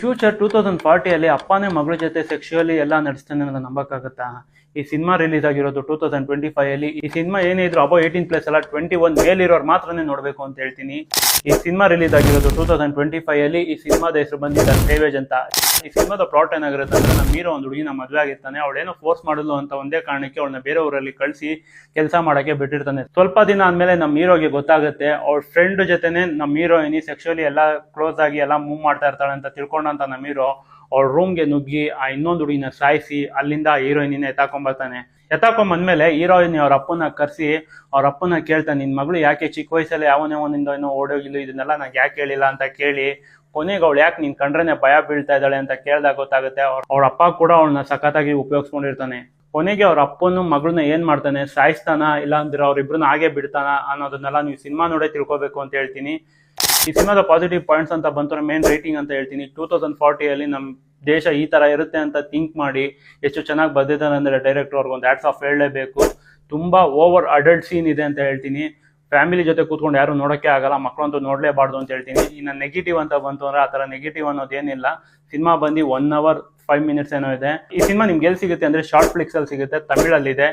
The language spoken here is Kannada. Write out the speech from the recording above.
ಫ್ಯೂಚರ್ ಟೂ ತೌಸಂಡ್ ಫಾರ್ಟಿಯಲ್ಲಿ ಅಪ್ಪನೇ ಮಗಳ ಜೊತೆ ಸೆಕ್ಷುಯಲಿ ಎಲ್ಲ ನಡೆಸ್ತಾನೆ ಅನ್ನೋದು ನಂಬಕ್ಕಾಗತ್ತಾ? ಈ ಸಿನಿಮಾ ರಿಲೀಸ್ ಆಗಿರೋದು ಟೂ ತೌಸಂಡ್ ಟ್ವೆಂಟಿ ಫೈವ್ ಅಲ್ಲಿ. ಈ ಸಿನಿಮಾ ಏನೇ ಇದ್ರು ಅಬೋ ಏಯ್ಟೀನ್ ಪ್ಲಸ್ ಅಲ್ಲ ಟ್ವೆಂಟಿ ಒನ್ ಮೇಲಿರೋರು ಮಾತ್ರನೇ ನೋಡಬೇಕು ಅಂತ ಹೇಳ್ತೀನಿ. ಈ ಸಿನಿಮಾ ರಿಲೀಸ್ ಆಗಿರೋದು ಟೂ ತೌಸಂಡ್ ಟ್ವೆಂಟಿ ಫೈವ್ ಅಲ್ಲಿ. ಈ ಸಿನಿಮಾದ ಹೆಸರು ಬಂದಿದ್ದ ಸೇವೇಜ್ ಅಂತ. ಈ ಸಿನಿಮಾದ ಪ್ಲಾಟ್ ಏನಾಗಿರುತ್ತೆ ಅಂದ್ರೆ ನಮ್ಮ ಹೀರೋ ಒಂದು ಹುಡುಗಿನ ಮದುವೆ ಆಗಿರ್ತಾನೆ, ಅವಳೇನೋ ಫೋರ್ಸ್ ಮಾಡಲು ಅಂತ ಒಂದೇ ಕಾರಣಕ್ಕೆ ಅವಳನ್ನ ಬೇರೆ ಊರಲ್ಲಿ ಕಳಿಸಿ ಕೆಲಸ ಮಾಡಕ್ಕೆ ಬಿಟ್ಟಿರ್ತಾನೆ. ಸ್ವಲ್ಪ ದಿನ ಆದ್ಮೇಲೆ ನಮ್ಮ ಹೀರೋಗೆ ಗೊತ್ತಾಗುತ್ತೆ, ಅವ್ಳ ಫ್ರೆಂಡ್ ಜೊತೆನೆ ನಮ್ಮ ಹೀರೋಯಿನಿ ಸೆಕ್ಚುಲಿ ಎಲ್ಲ ಕ್ಲೋಸ್ ಆಗಿ ಎಲ್ಲ ಮೂವ್ ಮಾಡ್ತಾ ಇರ್ತಾಳೆ ಅಂತ ತಿಳ್ಕೊಂಡಂತ ನಮ್ಮ ಹೀರೋ ಅವ್ಳ ರೂಮ್ಗೆ ನುಗ್ಗಿ ಆ ಇನ್ನೊಂದು ಹುಡುಗಿನ ಸಾಯಿಸಿ ಅಲ್ಲಿಂದ ಹೀರೋಯಿನಿನ ಎತ್ತಾಕೊಂಬರ್ತಾನೆ ಎತ್ತಾಕೊಂಬಂದ್ಮೇಲೆ ಹೀರೋಯಿನ್ ಅವ್ರ ಅಪ್ಪನ ಕರ್ಸಿ ಅವ್ರ ಅಪ್ಪನ ಕೇಳ್ತಾನೆ ನಿನ್ ಮಗಳು ಯಾಕೆ ಚಿಕ್ಕ ವಯಸ್ಸಲ್ಲಿ ಯಾವನೇ ಒಂದಿಂದ ಏನೋ ಓಡೋಗಿಲ್ಲ ಇದನ್ನೆಲ್ಲ ನಂಗೆ ಯಾಕೆ ಹೇಳಿಲ್ಲ? ಅಂತ ಕೇಳಿ ಕೊನೆಗೆ ಅವಳು ಯಾಕೆ ನಿನ್ ಕಂಡ್ರೇನೆ ಭಯ ಬೀಳ್ತಾ ಇದ್ದಾಳೆ ಅಂತ ಕೇಳ್ದಾಗ ಗೊತ್ತಾಗುತ್ತೆ ಅವ್ರ ಅವ್ರ ಅಪ್ಪ ಕೂಡ ಅವಳನ್ನ ಸಖತ್ತಾಗಿ ಉಪಯೋಗಿಸ್ಕೊಂಡಿರ್ತಾನೆ. ಕೊನೆಗೆ ಅವ್ರ ಅಪ್ಪನು ಮಗಳನ್ನ ಏನ್ ಮಾಡ್ತಾನೆ, ಸಾಯಿಸ್ತಾನ ಇಲ್ಲ ಅಂದ್ರೆ ಅವ್ರಿಬ್ರನ್ನ ಹಾಗೆ ಬಿಡ್ತಾನ ಅನ್ನೋದನ್ನೆಲ್ಲ ನೀವು ಸಿನಿಮಾ ನೋಡೇ ತಿಳ್ಕೊಬೇಕು ಅಂತ ಹೇಳ್ತೀನಿ. ಈ ಸಿನಿಮಾದ ಪಾಸಿಟಿವ್ ಪಾಯಿಂಟ್ಸ್ ಅಂತ ಬಂತು ಮೇನ್ ರೇಟಿಂಗ್ ಅಂತ ಹೇಳ್ತೀನಿ. ಟೂ ತೌಸಂಡ್ ಫಾರ್ಟಿಯಲ್ಲಿ ನಮ್ಮ ದೇಶ ಈ ತರ ಇರುತ್ತೆ ಅಂತ ಥಿಂಕ್ ಮಾಡಿ ಎಷ್ಟು ಚೆನ್ನಾಗಿ ಬರ್ದಿದ್ದಾನೆ ಅಂದ್ರೆ ಡೈರೆಕ್ಟರ್ ಅವ್ರಿಗೆ ಒಂದು ಆ್ಯಡ್ಸ್ ಆಫ್ ಹೇಳಲೇಬೇಕು. ತುಂಬಾ ಓವರ್ ಅಡಲ್ಟ್ ಸೀನ್ ಇದೆ ಅಂತ ಹೇಳ್ತೀನಿ. ಫ್ಯಾಮಿಲಿ ಜೊತೆ ಕೂತ್ಕೊಂಡು ಯಾರು ನೋಡೋಕ್ಕೆ ಆಗಲ್ಲ ಮಕ್ಕಳಂತೂ ನೋಡಲೇಬಾರ್ದು ಅಂತ ಹೇಳ್ತೀನಿ. ಇನ್ನು ನೆಗೆಟಿವ್ ಅಂತ ಬಂತು ಅಂದ್ರೆ ಆ ತರ ನೆಗೆಟಿವ್ ಅನ್ನೋದೇನಿಲ್ಲ ಸಿನಿಮಾ ಬಂದು ಒನ್ ಅವರ್ ಫೈವ್ ಮಿನಿಟ್ಸ್ ಏನೋ ಇದೆ. ಈ ಸಿನಿಮಾ ನಿಮ್ಗೆ ಎಲ್ಲಿ ಸಿಗುತ್ತೆ ಅಂದ್ರೆ ಶಾರ್ಟ್ ಫ್ಲಿಕ್ಸ್ ಅಲ್ಲಿ ಸಿಗುತ್ತೆ, ತಮಿಳಲ್ಲಿದೆ.